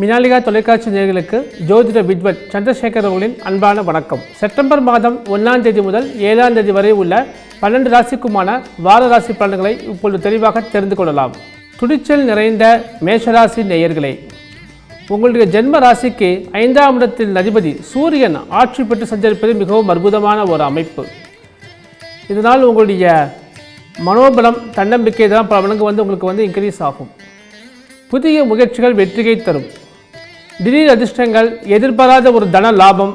மினாலிகா தொலைக்காட்சி நேர்களுக்கு ஜோதிட வித்வத் சந்திரசேகர் அவர்களின் அன்பான வணக்கம். செப்டம்பர் மாதம் ஒன்றாம் தேதி முதல் ஏழாம் தேதி வரை உள்ள பன்னெண்டு ராசிக்குமான வார ராசி பலன்களை இப்பொழுது தெளிவாக தெரிந்து கொள்ளலாம். துடிச்சல் நிறைந்த மேஷராசி நேயர்களே உங்களுடைய ஜென்ம ராசிக்கு ஐந்தாம் இடத்தில் அதிபதி சூரியன் ஆட்சி பெற்று சஞ்சரிப்பது மிகவும் அற்புதமான ஒரு அமைப்பு. இதனால் உங்களுடைய மனோபலம் தன்னம்பிக்கை இதெல்லாம் பல மடங்கு வந்து உங்களுக்கு வந்து இன்க்ரீஸ் ஆகும். புதிய முயற்சிகள் வெற்றியை தரும். திடீர் அதிர்ஷ்டங்கள் எதிர்பாராத ஒரு தன லாபம்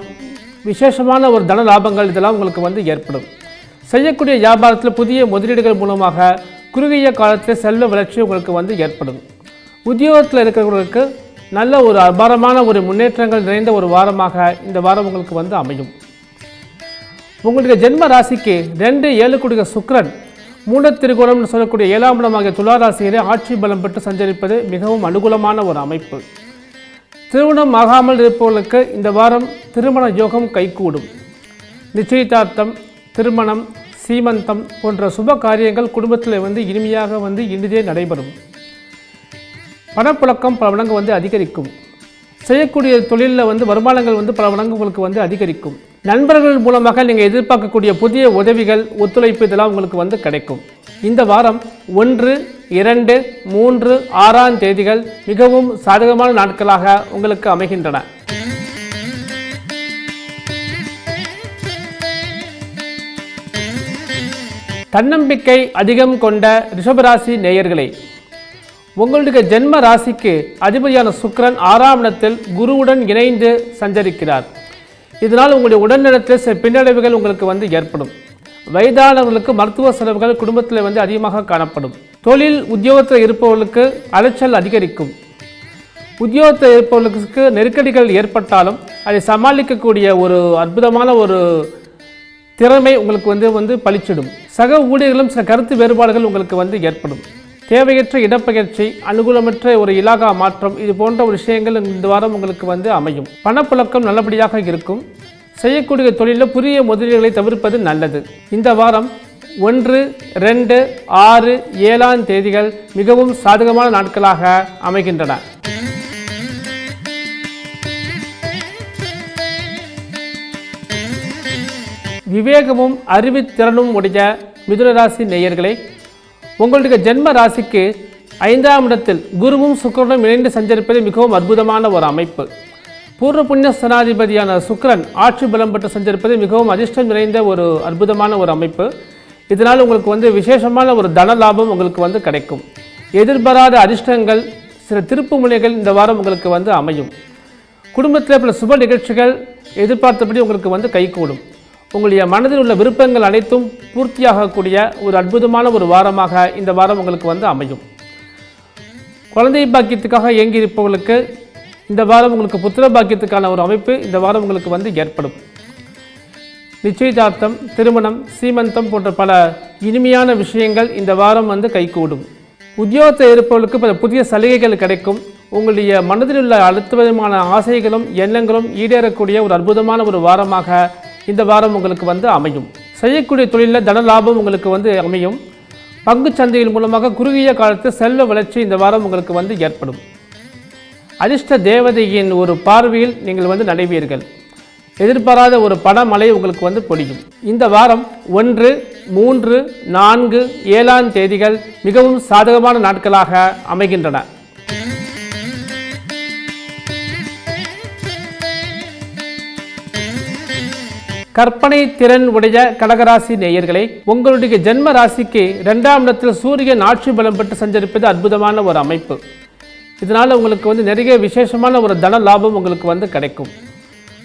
விசேஷமான ஒரு தன லாபங்கள் இதெல்லாம் உங்களுக்கு வந்து ஏற்படும். செய்யக்கூடிய வியாபாரத்தில் புதிய முதலீடுகள் மூலமாக குறுகிய காலத்தில் செல்வ வளர்ச்சி உங்களுக்கு வந்து ஏற்படும். உத்தியோகத்தில் இருக்கிறவர்களுக்கு நல்ல ஒரு அபாரமான ஒரு முன்னேற்றங்கள் நிறைந்த ஒரு வாரமாக இந்த வாரம் உங்களுக்கு வந்து அமையும். உங்களுடைய ஜென்ம ராசிக்கு ரெண்டு ஏழு குடிக சுக்கிரன் மூலத்திருகோணம்னு சொல்லக்கூடிய ஏழாம் இடமாகிய துலா ராசியிலே ஆட்சி பலம் பெற்று சஞ்சரிப்பது மிகவும் அனுகூலமான ஒரு அமைப்பு. திருமணம் ஆகாமல் இருப்பவர்களுக்கு இந்த வாரம் திருமண யோகம் கைகூடும். நிச்சயதார்த்தம் திருமணம் சீமந்தம் போன்ற சுப காரியங்கள் குடும்பத்தில் வந்து இனிமையாக வந்து இனிதே நடைபெறும். பணப்புழக்கம் பல மடங்கு வந்து அதிகரிக்கும். செய்யக்கூடிய தொழிலில் வந்து வருமானங்கள் வந்து பல மடங்கு உங்களுக்கு வந்து அதிகரிக்கும். நண்பர்கள் மூலமாக நீங்கள் எதிர்பார்க்கக்கூடிய புதிய உதவிகள் ஒத்துழைப்பு இதெல்லாம் உங்களுக்கு வந்து கிடைக்கும். இந்த வாரம் ஒன்று இரண்டு மூன்று ஆறாம் தேதிகள் மிகவும் சாதகமான நாட்களாக உங்களுக்கு அமைகின்றன. தன்னம்பிக்கை அதிகம் கொண்ட ரிஷபராசி நேயர்களே உங்களுடைய ஜென்ம ராசிக்கு அதிபதியான சுக்ரன் ஆறாம் இடத்தில் குருவுடன் இணைந்து சஞ்சரிக்கிறார். இதனால் உங்களுடைய உடல்நலத்தில் சில பின்னடைவுகள் உங்களுக்கு வந்து ஏற்படும். வயதானவர்களுக்கு மருத்துவ செலவுகள் குடும்பத்தில் வந்து அதிகமாக காணப்படும். தொழில் உத்தியோகத்தில் இருப்பவர்களுக்கு அலைச்சல் அதிகரிக்கும். உத்தியோகத்தில் இருப்பவர்களுக்கு நெருக்கடிகள் ஏற்பட்டாலும் அதை சமாளிக்கக்கூடிய ஒரு அற்புதமான ஒரு திறமை உங்களுக்கு வந்து வந்து பளிச்சிடும் சக ஊழியர்களும் சில கருத்து வேறுபாடுகள் உங்களுக்கு வந்து ஏற்படும். தேவையற்ற இடப்பெயர்ச்சி அனுகூலமற்ற ஒரு இலாகா மாற்றம் இது போன்ற ஒரு விஷயங்கள் இந்த வாரம் உங்களுக்கு வந்து அமையும். பணப்புழக்கம் நல்லபடியாக இருக்கும். செய்யக்கூடிய தொழிலில் புதிய முதலீடுகளை தவிர்ப்பது நல்லது. இந்த வாரம் ஒன்று ரெண்டு ஆறு ஏழாம் தேதிகள் மிகவும் சாதகமான நாட்களாக அமைகின்றன. விவேகமும் அறிவுத்திறனும் உடைய மிதுனராசி நேயர்களை உங்களுடைய ஜென்ம ராசிக்கு ஐந்தாம் இடத்தில் குருவும் சுக்கரனும் இணைந்து சஞ்சரிப்பது மிகவும் அற்புதமான ஒரு அமைப்பு. பூர்வ புண்ணிய சனாதிபதியான சுக்கிரன் ஆட்சி பலம் பெற்று சஞ்சரிப்பது மிகவும் அதிர்ஷ்டம் நிறைந்த ஒரு அற்புதமான ஒரு அமைப்பு. இதனால் உங்களுக்கு வந்து விசேஷமான ஒரு தன லாபம் உங்களுக்கு வந்து கிடைக்கும். எதிர்பாராத அதிர்ஷ்டங்கள் சில திருப்பு முனைகள் இந்த வாரம் உங்களுக்கு வந்து அமையும். குடும்பத்தில் பல சுப நிகழ்ச்சிகள் எதிர்பார்த்தபடி உங்களுக்கு வந்து கைகூடும். உங்களுடைய மனதில் உள்ள விருப்பங்கள் அனைத்தும் பூர்த்தியாகக்கூடிய ஒரு அற்புதமான ஒரு வாரமாக இந்த வாரம் உங்களுக்கு வந்து அமையும். குழந்தை பாக்கியத்துக்காக இயங்கியிருப்பவர்களுக்கு இந்த வாரம் உங்களுக்கு புத்திர பாக்கியத்துக்கான ஒரு அமைப்பு இந்த வாரம் உங்களுக்கு வந்து ஏற்படும். நிச்சயதார்த்தம் திருமணம் சீமந்தம் போன்ற பல இனிமையான விஷயங்கள் இந்த வாரம் வந்து கைகூடும். உத்தியோகத்தில் இருப்பவர்களுக்கு பல புதிய சலுகைகள் கிடைக்கும். உங்களுடைய மனதில் உள்ள அழுத்த விதமான ஆசைகளும் எண்ணங்களும் ஈடேறக்கூடிய ஒரு அற்புதமான ஒரு வாரமாக இந்த வாரம் உங்களுக்கு வந்து அமையும். செய்யக்கூடிய தொழிலில் தன லாபம் உங்களுக்கு வந்து அமையும். பங்குச் சந்தையின் மூலமாக குறுகிய காலத்தில் செல்வ வளர்ச்சி இந்த வாரம் உங்களுக்கு வந்து ஏற்படும். அதிர்ஷ்ட தேவதையின் ஒரு பார்வையில் நீங்கள் வந்து நடைவீர்கள் எதிர்பாராத ஒரு பணமழை உங்களுக்கு வந்து பொழியும் இந்த வாரம் ஒன்று மூன்று நான்கு ஏழாம் தேதிகள் மிகவும் சாதகமான நாட்களாக அமைகின்றன. கற்பனை திறன் உடைய கடகராசி நேயர்களை உங்களுடைய ஜென்ம ராசிக்கு இரண்டாம் இடத்தில் சூரியன் ஆட்சி பலம் பெற்று சஞ்சரிப்பது அற்புதமான ஒரு அமைப்பு. இதனால் உங்களுக்கு வந்து நிறைய விசேஷமான ஒரு தன லாபம் உங்களுக்கு வந்து கிடைக்கும்.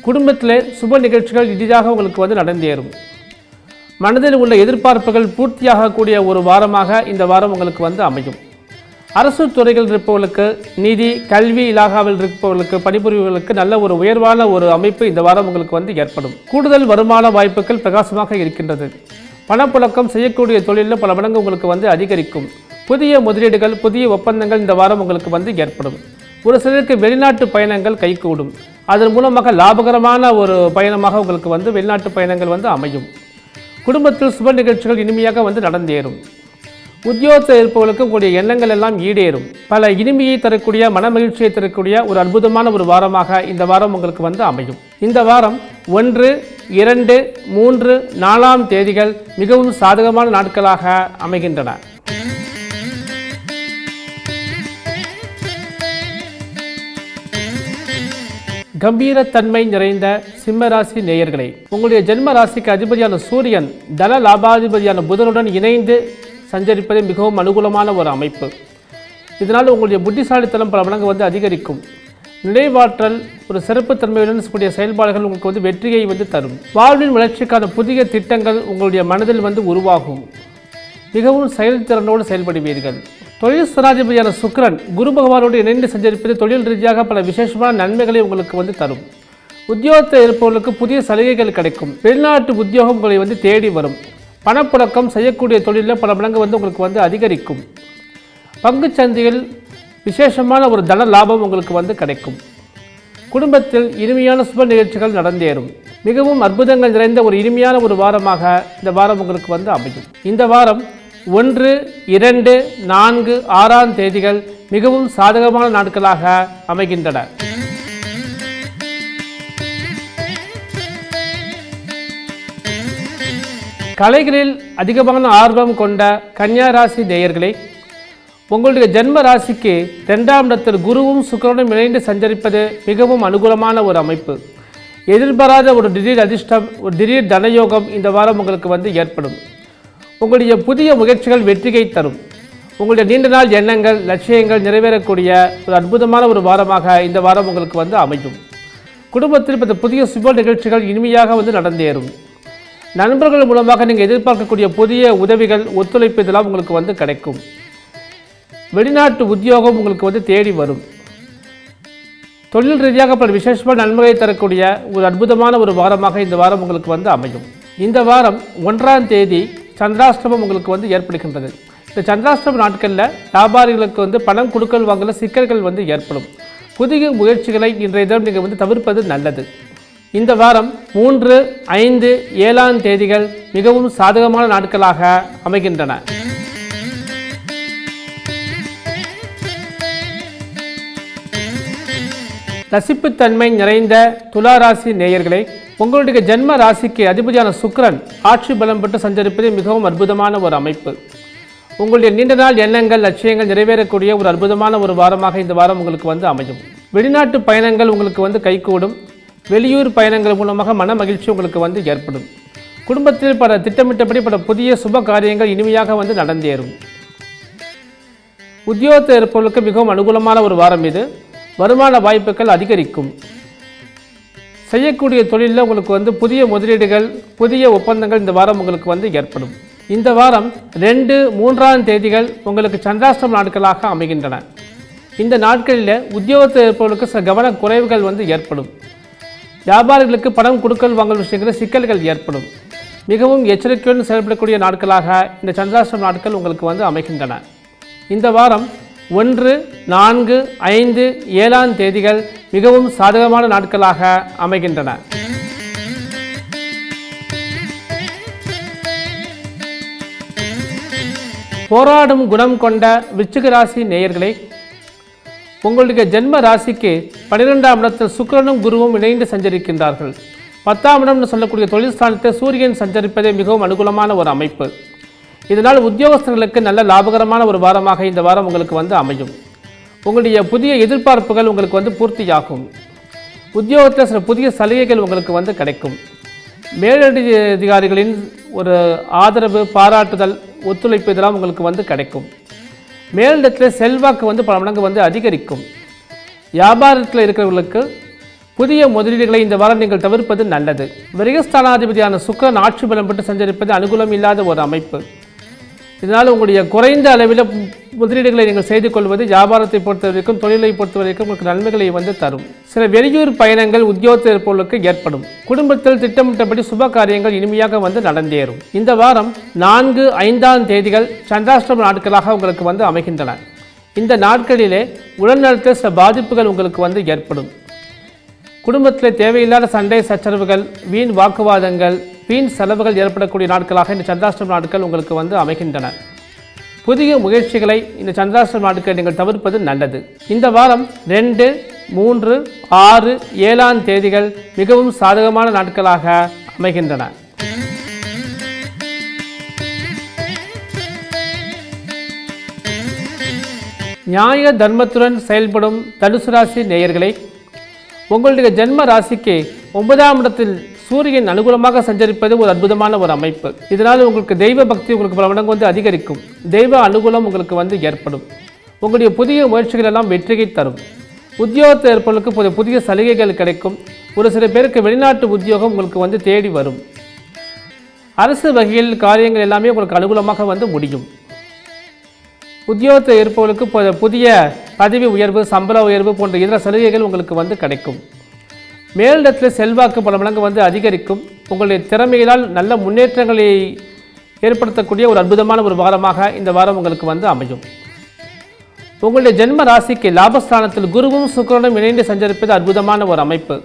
குடும்பத்தில் சுப நிகழ்ச்சிகள் எளிதாக உங்களுக்கு வந்து நடந்தேறும். மனதில் உள்ள எதிர்பார்ப்புகள் பூர்த்தியாகக்கூடிய ஒரு வாரமாக இந்த வாரம் உங்களுக்கு வந்து அமையும். அரசு துறைகள் இருப்பவர்களுக்கு நிதி கல்வி இலாகாவில் இருப்பவர்களுக்கு பணிபுரிவர்களுக்கு நல்ல ஒரு உயர்வான ஒரு அமைப்பு இந்த வாரம் உங்களுக்கு வந்து ஏற்படும். கூடுதல் வருமான வாய்ப்புகள் பிரகாசமாக இருக்கின்றது. பணப்புழக்கம் செய்யக்கூடிய தொழிலில் பல மடங்கு உங்களுக்கு வந்து அதிகரிக்கும். புதிய முதலீடுகள் புதிய ஒப்பந்தங்கள் இந்த வாரம் உங்களுக்கு வந்து ஏற்படும். ஒரு சிலருக்கு வெளிநாட்டு பயணங்கள் கைகூடும். அதன் மூலமாக லாபகரமான ஒரு பயணமாக உங்களுக்கு வந்து வெளிநாட்டு பயணங்கள் வந்து அமையும். குடும்பத்தில் சுப நிகழ்ச்சிகள் இனிமையாக வந்து நடந்தேறும். உத்தியோகத்தில் இருப்பவர்களுக்கு உங்களுடைய எண்ணங்கள் எல்லாம் ஈடேறும். பல இனிமையை தரக்கூடிய மன மகிழ்ச்சியை தரக்கூடிய ஒரு அற்புதமான ஒரு வாரமாக இந்த வாரம் உங்களுக்கு வந்து அமையும். இந்த வாரம் ஒன்று இரண்டு மூன்று நாலாம் தேதிகள் மிகவும் சாதகமான நாட்களாக அமைகின்றன. கம்பீரத்தன்மை நிறைந்த சிம்மராசி நேயர்களே உங்களுடைய ஜென்ம ராசிக்கு அதிபதியான சூரியன் தன லாபாதிபதியான புதனுடன் இணைந்து சஞ்சரிப்பது மிகவும் அனுகூலமான ஒரு அமைப்பு. இதனால் உங்களுடைய புத்திசாலித்தனம் பல மடங்கு வந்து அதிகரிக்கும். நினைவாற்றல் ஒரு சிறப்புத்தன்மையுடன் கூடிய செயல்பாடுகள் உங்களுக்கு வந்து வெற்றியை வந்து தரும். வாழ்வின் வளர்ச்சிக்கான புதிய திட்டங்கள் உங்களுடைய மனதில் வந்து உருவாகும். மிகவும் செயல்திறனோடு செயல்படுவீர்கள். தொழில் ஸ்தனாதிபதியான சுக்கிரன் குரு பகவானோடு இணைந்து சஞ்சரிப்பது தொழில் ரீதியாக பல விசேஷமான நன்மைகளை உங்களுக்கு வந்து தரும். உத்தியோகத்தில் இருப்பவர்களுக்கு புதிய சலுகைகள் கிடைக்கும். வெளிநாட்டு உத்தியோகம் உங்களை வந்து தேடி வரும். பணப்புழக்கம் செய்யக்கூடிய தொழிலில் பல மடங்கு வந்து உங்களுக்கு வந்து அதிகரிக்கும். பங்கு சந்தையில் விசேஷமான ஒரு தன லாபம் உங்களுக்கு வந்து கிடைக்கும். குடும்பத்தில் இனிமையான சுப நிகழ்ச்சிகள் நடந்தேறும். மிகவும் அற்புதங்கள் நிறைந்த ஒரு இனிமையான ஒரு வாரமாக இந்த வாரம் உங்களுக்கு வந்து அமையும். இந்த வாரம் ஒன்று இரண்டு நான்கு ஆறாம் தேதிகள் மிகவும் சாதகமான நாட்களாக அமைகின்றன. கலைகளில் அதிகமான ஆர்வம் கொண்ட கன்னியா ராசி நேயர்களே உங்களுடைய ஜென்ம ராசிக்கு ரெண்டாம் இடத்தில் குருவும் சுக்கரனும் இணைந்து சஞ்சரிப்பது மிகவும் அனுகூலமான ஒரு அமைப்பு. எதிர்பாராத ஒரு திடீர் அதிர்ஷ்டம் ஒரு திடீர் தனயோகம் இந்த வாரம் உங்களுக்கு வந்து ஏற்படும். உங்களுடைய புதிய முயற்சிகள் வெற்றியை தரும். உங்களுடைய நீண்ட நாள் எண்ணங்கள் லட்சியங்கள் நிறைவேறக்கூடிய ஒரு அற்புதமான ஒரு வாரமாக இந்த வாரம் உங்களுக்கு வந்து அமையும். குடும்பத்தில் இப்போ புதிய சுப நிகழ்ச்சிகள் இனிமையாக வந்து நடந்தேறும். நண்பர்கள் மூலமாக நீங்கள் எதிர்பார்க்கக்கூடிய புதிய உதவிகள் ஒத்துழைப்பு இதெல்லாம் உங்களுக்கு வந்து கிடைக்கும். வெளிநாட்டு உத்தியோகம் உங்களுக்கு வந்து தேடி வரும். தொழில் ரீதியாக பல விசேஷமான நன்மையை தரக்கூடிய ஒரு அற்புதமான ஒரு வாரமாக இந்த வாரம் உங்களுக்கு வந்து அமையும். இந்த வாரம் ஒன்றாம் தேதி சந்திராஷ்டமம் உங்களுக்கு வந்து ஏற்படுகின்றது. இந்த சந்திராஷ்டம நாட்களில் வியாபாரிகளுக்கு வந்து பணம் கொடுக்கல் வாங்கல சிக்கல்கள் வந்து ஏற்படும். புதிய முயற்சிகளை இன்றைய தினம் நீங்கள் வந்து தவிர்ப்பது நல்லது. இந்த வாரம் மூன்று ஐந்து ஏழாம் தேதிகள் மிகவும் சாதகமான நாட்களாக அமைகின்றன. ரசிப்புத்தன்மை நிறைந்த துளாராசி நேயர்களை உங்களுடைய ஜென்ம ராசிக்கு அதிபதியான சுக்ரன் ஆட்சி பலம் பெற்று சஞ்சரிப்பது மிகவும் அற்புதமான ஒரு அமைப்பு. உங்களுடைய நீண்ட நாள் எண்ணங்கள் லட்சியங்கள் நிறைவேறக்கூடிய ஒரு அற்புதமான ஒரு வாரமாக இந்த வாரம் உங்களுக்கு வந்து அமையும். வெளிநாட்டு பயணங்கள் உங்களுக்கு வந்து கைகூடும். வெளியூர் பயணங்கள் மூலமாக மன மகிழ்ச்சி உங்களுக்கு வந்து ஏற்படும். குடும்பத்தில் பல திட்டமிட்டபடி பல புதிய சுப காரியங்கள் இனிமையாக வந்து நடந்தேறும். உத்தியோகத்தில் இருப்பவர்களுக்கு மிகவும் அனுகூலமான ஒரு வாரம் இது. வருமான வாய்ப்புகள் அதிகரிக்கும். செய்யக்கூடிய தொழிலில் உங்களுக்கு வந்து புதிய முதலீடுகள் புதிய ஒப்பந்தங்கள் இந்த வாரம் உங்களுக்கு வந்து ஏற்படும். இந்த வாரம் ரெண்டு மூன்றாம் தேதிகள் உங்களுக்கு சந்திராஷ்டம நாட்களாக அமைகின்றன. இந்த நாட்களில் உத்தியோகத்தில் இருப்பவர்களுக்கு சில கவன குறைவுகள் வந்து ஏற்படும். வியாபாரிகளுக்கு பணம் கொடுக்கல் வாங்கல் விஷயங்களில் சிக்கல்கள் ஏற்படும். மிகவும் எச்சரிக்கையுடன் செயல்படக்கூடிய நாட்களாக இந்த சந்திராஷ்டம நாட்கள் உங்களுக்கு வந்து அமைகின்றன. இந்த வாரம் ஒன்று நான்கு ஐந்து ஏழாம் தேதிகள் மிகவும் சாதகமான நாட்களாக அமைகின்றன. போராடும் குணம் கொண்ட விருச்சிக ராசி நேயர்களை உங்களுடைய ஜென்ம ராசிக்கு பன்னிரெண்டாம் இடத்தில் சுக்கிரனும் குருவும் இணைந்து சஞ்சரிக்கின்றார்கள். பத்தாம் இடம்னு சொல்லக்கூடிய தொழில் ஸ்தானத்தை சூரியன் சஞ்சரிப்பதே மிகவும் அனுகூலமான ஒரு அமைப்பு. இதனால் உத்தியோகஸ்தர்களுக்கு நல்ல லாபகரமான ஒரு வாரமாக இந்த வாரம் உங்களுக்கு வந்து அமையும். உங்களுடைய புதிய எதிர்பார்ப்புகள் உங்களுக்கு வந்து பூர்த்தியாகும். உத்தியோகத்தில் சில புதிய சலுகைகள் உங்களுக்கு வந்து கிடைக்கும். மேலடி அதிகாரிகளின் ஒரு ஆதரவு பாராட்டுதல் ஒத்துழைப்பு இதெல்லாம் உங்களுக்கு வந்து கிடைக்கும். மேலிடத்தில் செல்வாக்கு வந்து பல மடங்கு வந்து அதிகரிக்கும். வியாபாரத்தில் இருக்கிறவர்களுக்கு புதிய முதலீடுகளை இந்த வாரம் நீங்கள் தவிர்ப்பது நல்லது. விரகஸ்தானாதிபதியான சுக்கரன் ஆட்சி பலம் பெற்று சஞ்சரிப்பது அனுகூலம் இல்லாத ஒரு அமைப்பு. இதனால் உங்களுடைய குறைந்த அளவில் முதலீடுகளை நீங்கள் செய்து கொள்வது வியாபாரத்தை பொறுத்த வரைக்கும் தொழிலை பொறுத்த வரைக்கும் உங்களுக்கு நன்மைகளை வந்து தரும். சில வெளியூர் பயணங்கள் உத்தியோகத்தில் இருப்பவர்களுக்கு ஏற்படும். குடும்பத்தில் திட்டமிட்டபடி சுப காரியங்கள் இனிமையாக வந்து நடந்தேறும். இந்த வாரம் நான்கு ஐந்தாம் தேதிகள் சந்திராஷ்டம நாட்களாக உங்களுக்கு வந்து அமைகின்றன. இந்த நாட்களிலே உடல்நலத்தில் சில பாதிப்புகள் உங்களுக்கு வந்து ஏற்படும். குடும்பத்தில் தேவையில்லாத சண்டை சச்சரவுகள் வீண் வாக்குவாதங்கள் வீண் செலவுகள் ஏற்படக்கூடிய நாட்களாக இந்த சந்திராஷ்டம நாட்கள் உங்களுக்கு வந்து அமைகின்றன. புதிய முயற்சிகளை இந்த சந்திராஷ்டிரம் நாட்கள் நீங்கள் தவிர்ப்பது நல்லது. இந்த வாரம் ரெண்டு மூன்று ஆறு ஏழாம் தேதிகள் மிகவும் சாதகமான நாட்களாக அமைகின்றன. நியாய தர்மத்துடன் செயல்படும் தனுசு ராசி நேயர்களை உங்களுடைய ஜென்ம ராசிக்கு ஒன்பதாம் இடத்தில் சூரியன் அனுகூலமாக சஞ்சரிப்பது ஒரு அற்புதமான ஒரு அமைப்பு. இதனால் உங்களுக்கு தெய்வ பக்தி உங்களுக்கு பல மடங்கு வந்து அதிகரிக்கும். தெய்வ அனுகூலம் உங்களுக்கு வந்து ஏற்படும். உங்களுடைய புதிய முயற்சிகள் எல்லாம் வெற்றியை தரும். உத்தியோகத்தில் இருப்பவர்களுக்கு புதிய புதிய சலுகைகள் கிடைக்கும். ஒரு சில பேருக்கு வெளிநாட்டு உத்தியோகம் உங்களுக்கு வந்து தேடி வரும். அரசு வகையில் காரியங்கள் எல்லாமே உங்களுக்கு அனுகூலமாக வந்து முடியும். உத்தியோகத்தில் இருப்பவர்களுக்கு புதிய பதவி உயர்வு சம்பள உயர்வு போன்ற இதர சலுகைகள் உங்களுக்கு வந்து கிடைக்கும். மேலிடத்தில் செல்வாக்கு பல மடங்கு வந்து அதிகரிக்கும். உங்களுடைய திறமையினால் நல்ல முன்னேற்றங்களை ஏற்படுத்தக்கூடிய ஒரு அற்புதமான ஒரு வாரமாக இந்த வாரம் உங்களுக்கு வந்து அமையும். உங்களுடைய ஜென்ம ராசிக்கு லாபஸ்தானத்தில் குருவும் சுக்கிரனும் இணைந்து சஞ்சரிப்பது அற்புதமான ஒரு அமைப்பு.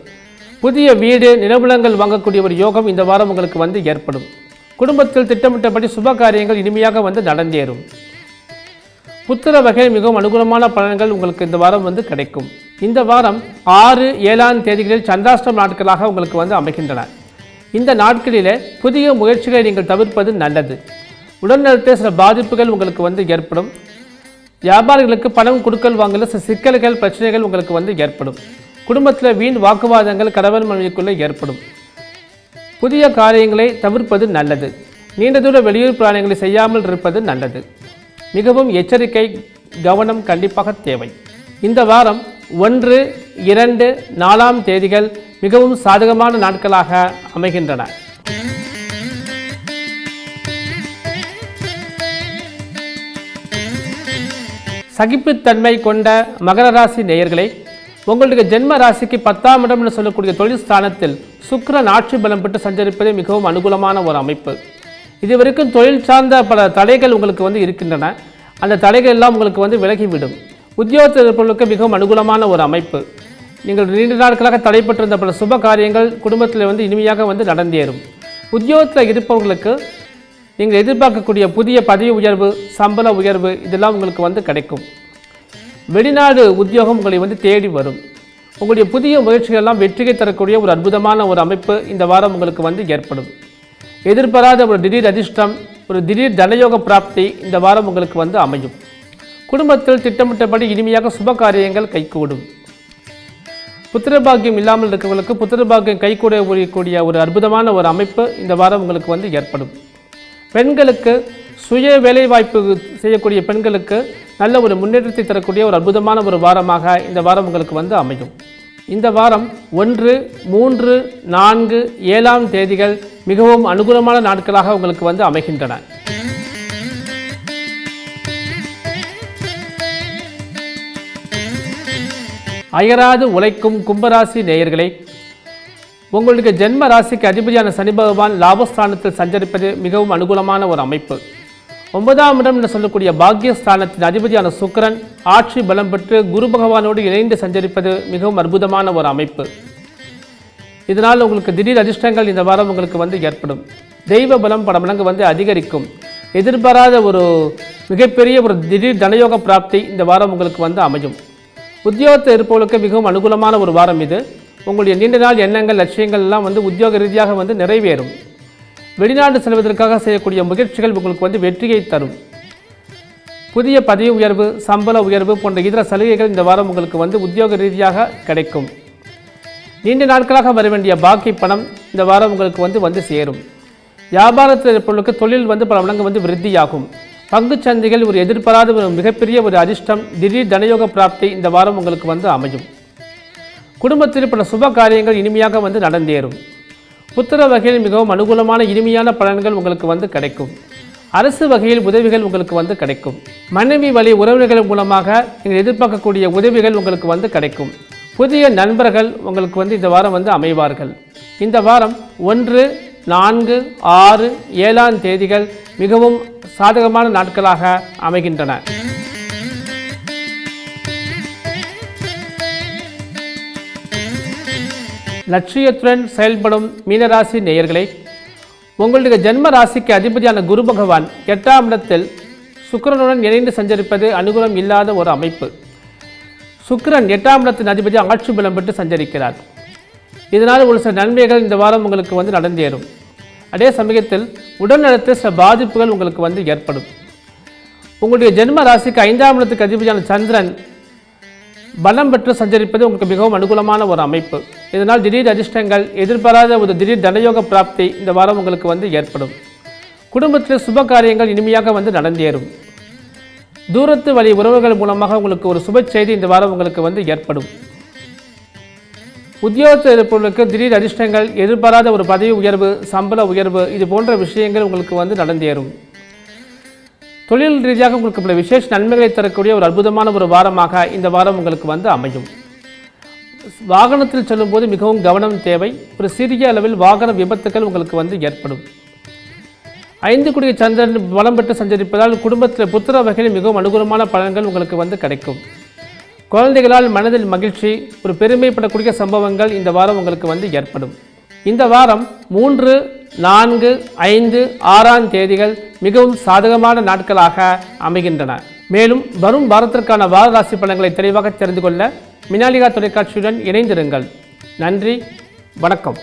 புதிய வீடு நிலவுலங்கள் வாங்கக்கூடிய ஒரு யோகம் இந்த வாரம் உங்களுக்கு வந்து ஏற்படும். குடும்பத்தில் திட்டமிட்டபடி சுப காரியங்கள் இனிமையாக வந்து நடந்தேறும். புத்திர வகையில் மிகவும் அனுகூலமான பலன்கள் உங்களுக்கு இந்த வாரம் வந்து கிடைக்கும். இந்த வாரம் ஆறு ஏழாம் தேதிகளில் சந்திராஷ்டம் நாட்களாக உங்களுக்கு வந்து அமைகின்றன. இந்த நாட்களிலே புதிய முயற்சிகளை நீங்கள் தவிர்ப்பது நல்லது. உடல்நலத்தில் சில பாதிப்புகள் உங்களுக்கு வந்து ஏற்படும். வியாபாரிகளுக்கு பணம் கொடுக்கல் வாங்கல சில சிக்கல்கள் பிரச்சனைகள் உங்களுக்கு வந்து ஏற்படும். குடும்பத்தில் வீண் வாக்குவாதங்கள் கணவன் மனைவிக்குள்ளே ஏற்படும். புதிய காரியங்களை தவிர்ப்பது நல்லது. நீண்ட தூர வெளியூர் பிராணிகளை செய்யாமல் இருப்பது நல்லது. மிகவும் எச்சரிக்கை கவனம் கண்டிப்பாக தேவை. இந்த வாரம் ஒன்று இரண்டு நாலாம் தேதிகள் மிகவும் சாதகமான நாட்களாக அமைகின்றன. சகிப்புத்தன்மை கொண்ட மகர ராசி நேயர்களை உங்களுடைய ஜென்ம ராசிக்கு பத்தாம் இடம் என்று சொல்லக்கூடிய தொழில் ஸ்தானத்தில் சுக்கரன் ஆட்சி பலம் பெற்று சஞ்சரிப்பதே மிகவும் அனுகூலமான ஒரு அமைப்பு. இதுவரைக்கும் தொழில் சார்ந்த பல தடைகள் உங்களுக்கு வந்து இருக்கின்றன. அந்த தடைகள் எல்லாம் உங்களுக்கு வந்து விலகிவிடும். உத்தியோகத்தில் இருப்பவர்களுக்கு மிகவும் அனுகூலமான ஒரு அமைப்பு. நீங்கள் நீண்ட நாட்களாக தடைப்பட்டிருந்த பல சுப காரியங்கள் குடும்பத்தில் வந்து இனிமையாக வந்து நடந்தேறும். உத்தியோகத்தில் இருப்பவர்களுக்கு நீங்கள் எதிர்பார்க்கக்கூடிய புதிய பதவி உயர்வு சம்பள உயர்வு இதெல்லாம் உங்களுக்கு வந்து கிடைக்கும். வெளிநாடு உத்தியோகம் உங்களை வந்து தேடி வரும். உங்களுடைய புதிய முயற்சிகள் எல்லாம் வெற்றியை தரக்கூடிய ஒரு அற்புதமான ஒரு அமைப்பு இந்த வாரம் உங்களுக்கு வந்து ஏற்படும். எதிர்பாராத ஒரு திடீர் அதிர்ஷ்டம் ஒரு திடீர் தனயோக பிராப்தி இந்த வாரம் உங்களுக்கு வந்து அமையும். குடும்பத்தில் திட்டமிட்டபடி இனிமையாக சுப காரியங்கள் கைகூடும். புத்திரபாக்கியம் இல்லாமல் இருக்கிறவங்களுக்கு புத்திரபாக்கியம் கைகூட ஒரு அற்புதமான ஒரு அமைப்பு இந்த வாரம் உங்களுக்கு வந்து ஏற்படும். பெண்களுக்கு சுய வேலைவாய்ப்பு செய்யக்கூடிய பெண்களுக்கு நல்ல ஒரு முன்னேற்றத்தை தரக்கூடிய ஒரு அற்புதமான ஒரு வாரமாக இந்த வாரம் உங்களுக்கு வந்து அமையும். இந்த வாரம் ஒன்று மூன்று நான்கு ஏழாம் தேதிகள் மிகவும் அனுகூலமான நாட்களாக உங்களுக்கு வந்து அமைகின்றன. அயராது உழைக்கும் கும்பராசி நேயர்களே உங்களுக்கு ஜென்ம ராசிக்கு அதிபதியான சனி பகவான் லாபஸ்தானத்தில் சஞ்சரிப்பது மிகவும் அனுகூலமான ஒரு அமைப்பு. ஒன்பதாம் இடம் என்று சொல்லக்கூடிய பாக்யஸ்தானத்தின் அதிபதியான சுக்கிரன் ஆட்சி பலம் பெற்று குரு பகவானோடு இணைந்து சஞ்சரிப்பது மிகவும் அற்புதமான ஒரு அமைப்பு. இதனால் உங்களுக்கு திடீர் அதிர்ஷ்டங்கள் இந்த வாரம் உங்களுக்கு வந்து ஏற்படும். தெய்வ பலம் பல மடங்கு வந்து அதிகரிக்கும். எதிர்பாராத ஒரு மிகப்பெரிய ஒரு திடீர் தனயோக பிராப்தி இந்த வாரம் உங்களுக்கு வந்து அமையும். உத்தியோகத்தில் இருப்பவர்களுக்கு மிகவும் அனுகூலமான ஒரு வாரம் இது. உங்களுடைய நீண்ட நாள் எண்ணங்கள் லட்சியங்கள் எல்லாம் வந்து உத்தியோக ரீதியாக வந்து நிறைவேறும். வெளிநாடு செல்வதற்காக செய்யக்கூடிய முயற்சிகள் உங்களுக்கு வந்து வெற்றியை தரும். புதிய பதவி உயர்வு சம்பள உயர்வு போன்ற இதர சலுகைகள் இந்த வாரம் உங்களுக்கு வந்து உத்தியோக ரீதியாக கிடைக்கும். நீண்ட நாட்களாக வர வேண்டிய பாக்கி பணம் இந்த வாரம் உங்களுக்கு வந்து வந்து சேரும். வியாபாரத்தில் இருப்பவர்களுக்கு தொழில் வந்து பல மடங்கு வந்து விருத்தியாகும். பங்கு சந்தைகள் ஒரு எதிர்பாராத ஒரு மிகப்பெரிய ஒரு அதிர்ஷ்டம் திடீர் தனயோக பிராப்தி இந்த வாரம் உங்களுக்கு வந்து அமையும். குடும்பத்தில் பல சுப காரியங்கள் இனிமையாக வந்து நடந்தேறும். புத்திர வகையில் மிகவும் அனுகூலமான இனிமையான பலன்கள் உங்களுக்கு வந்து கிடைக்கும். அரசு வகையில் உதவிகள் உங்களுக்கு வந்து கிடைக்கும். மனைவி வழி உறவினர்கள் மூலமாக நீங்கள் எதிர்பார்க்கக்கூடிய உதவிகள் உங்களுக்கு வந்து கிடைக்கும். புதிய நண்பர்கள் உங்களுக்கு வந்து இந்த வாரம் வந்து அமைவார்கள். இந்த வாரம் ஒன்று நான்கு ஆறு ஏழாம் தேதிகள் மிகவும் சாதகமான நாட்களாக அமைகின்றன. லட்சியத்துடன் செயல்படும் மீனராசி நேயர்களை உங்களுடைய ஜென்ம ராசிக்கு அதிபதியான குரு பகவான் எட்டாம் இடத்தில் சுக்கிரனுடன் இணைந்து சஞ்சரிப்பது அனுகூலம் இல்லாத ஒரு அமைப்பு. சுக்கிரன் எட்டாம் இடத்தின் அதிபதி ஆட்சி பலம் பெற்று சஞ்சரிக்கிறார். இதனால் ஒரு சில நன்மைகள் இந்த வாரம் உங்களுக்கு வந்து நடந்தேறும். அதே சமயத்தில் உடல்நலத்தில் சில பாதிப்புகள் உங்களுக்கு வந்து ஏற்படும். உங்களுடைய ஜென்ம ராசிக்கு ஐந்தாம் இடத்துக்கு அதிபதியான சந்திரன் பலம் பெற்று சஞ்சரிப்பது உங்களுக்கு மிகவும் அனுகூலமான ஒரு அமைப்பு. இதனால் திடீர் அதிர்ஷ்டங்கள் எதிர்பாராத ஒரு திடீர் தனயோக பிராப்தி இந்த வாரம் உங்களுக்கு வந்து ஏற்படும். குடும்பத்தில் சுப காரியங்கள் இனிமையாக வந்து நடந்தேறும். தூரத்து வழி உறவுகள் மூலமாக உங்களுக்கு ஒரு சுப செய்தி இந்த வாரம் உங்களுக்கு வந்து ஏற்படும். உத்தியோகத்தில் இருப்பவர்களுக்கு திடீர் அதிர்ஷ்டங்கள் எதிர்பாராத ஒரு பதவி உயர்வு சம்பள உயர்வு இது போன்ற விஷயங்கள் உங்களுக்கு வந்து நடந்தேறும். தொழில் ரீதியாக உங்களுக்கு பல விசேஷ நன்மைகளை தரக்கூடிய ஒரு அற்புதமான ஒரு வாரமாக இந்த வாரம் உங்களுக்கு வந்து அமையும். வாகனத்தில் செல்லும்போது மிகவும் கவனம் தேவை. ஒரு சிறிய அளவில் வாகன விபத்துக்கள் உங்களுக்கு வந்து ஏற்படும். ஐந்து குடிய சந்திரன் பலம் பெற்று சஞ்சரிப்பதால் குடும்பத்தில் புத்திர வகையில் மிகவும் அனுகூலமான பலன்கள் உங்களுக்கு வந்து கிடைக்கும். குழந்தைகளால் மனதில் மகிழ்ச்சி ஒரு பெருமைப்படக்கூடிய சம்பவங்கள் இந்த வாரம் உங்களுக்கு வந்து ஏற்படும். இந்த வாரம் மூன்று நான்கு ஐந்து ஆறாம் தேதிகள் மிகவும் சாதகமான நாட்களாக அமைகின்றன. மேலும் வரும் வாரத்திற்கான வார ராசி பலன்களை தெளிவாக தெரிந்து கொள்ள மினாலிகா தொலைக்காட்சியுடன் இணைந்திருங்கள். நன்றி வணக்கம்.